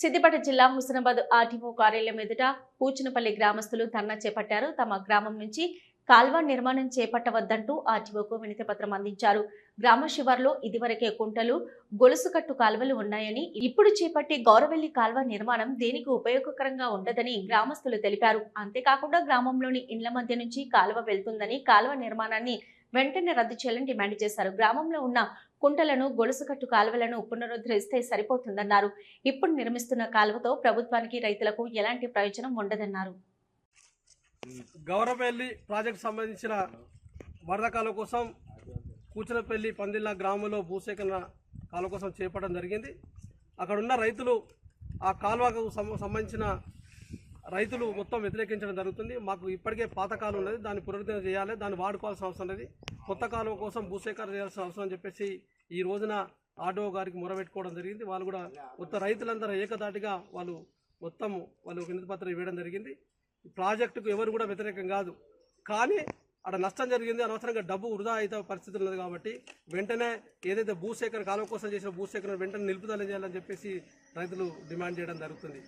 సిద్దిపేట జిల్లా హుస్నాబాద్ ఆర్టీఓ కార్యాలయం ఎదుట పూచినపల్లి గ్రామస్తులు ధర్నా చేపట్టారు. తమ గ్రామం నుంచి కాల్వ నిర్మాణం చేపట్టవద్దంటూ ఆర్టీఓకు వినతి పత్రం అందించారు. గ్రామ శివార్లో ఇదివరకే కుంటలు గొలుసుకట్టు కాల్వలు ఉన్నాయని ఇప్పుడు చేపట్టే గౌరవెల్లి కాల్వ నిర్మాణం దేనికి ఉపయోగకరంగా ఉండదని గ్రామస్తులు తెలిపారు. అంతేకాకుండా గ్రామంలోని ఇండ్ల మధ్య నుంచి కాలువ వెళ్తుందని కాలువ నిర్మాణాన్ని వెంటనే రద్దు చేయాలని డిమాండ్ చేశారు. గ్రామంలో ఉన్న కుంటలను గొలుసుకట్టు కాలువలను పునరుద్ధరిస్తే సరిపోతుందన్నారు. ఇప్పుడు నిర్మిస్తున్న కాలువతో ప్రభుత్వానికి రైతులకు ఎలాంటి ప్రయోజనం ఉండదన్నారు. గౌరవపల్లి ప్రాజెక్టు సంబంధించిన వరద కాలం కోసం కూచనపల్లి పందిళ్ళ గ్రామంలో భూసేకరణ కాలువ కోసం చేపట్టడం జరిగింది. అక్కడ ఉన్న రైతులు ఆ కాలువకు సం- సంబంధించిన రైతులు మొత్తం వ్యతిరేకించడం జరుగుతుంది. మాకు ఇప్పటికే పాత కాలం ఉన్నది. దాన్ని పునరుద్ధరణ చేయాలి. దాన్ని వాడుకోవాల్సిన అవసరం ఉన్నది. కొత్త కాలువ కోసం భూసేకరణ చేయాల్సిన అవసరం అని చెప్పేసి ఈ రోజున ఆటో గారికి మొరబెట్టుకోవడం జరిగింది. వాళ్ళు కూడా మొత్తం రైతులందరూ ఏకదాటిగా వాళ్ళు మొత్తం వాళ్ళు వినతి పత్రం ఇవ్వడం జరిగింది. ఈ ప్రాజెక్టుకు ఎవరు కూడా వ్యతిరేకం కాదు. కానీ అక్కడ నష్టం జరిగింది అనవసరంగా డబ్బు వృధా అయితే పరిస్థితి ఉన్నది కాబట్టి వెంటనే ఏదైతే భూసేకరణ కాలం కోసం చేసిన భూసేకరణ వెంటనే నిలుపుదల చేయాలని చెప్పేసి రైతులు డిమాండ్ చేయడం జరుగుతుంది.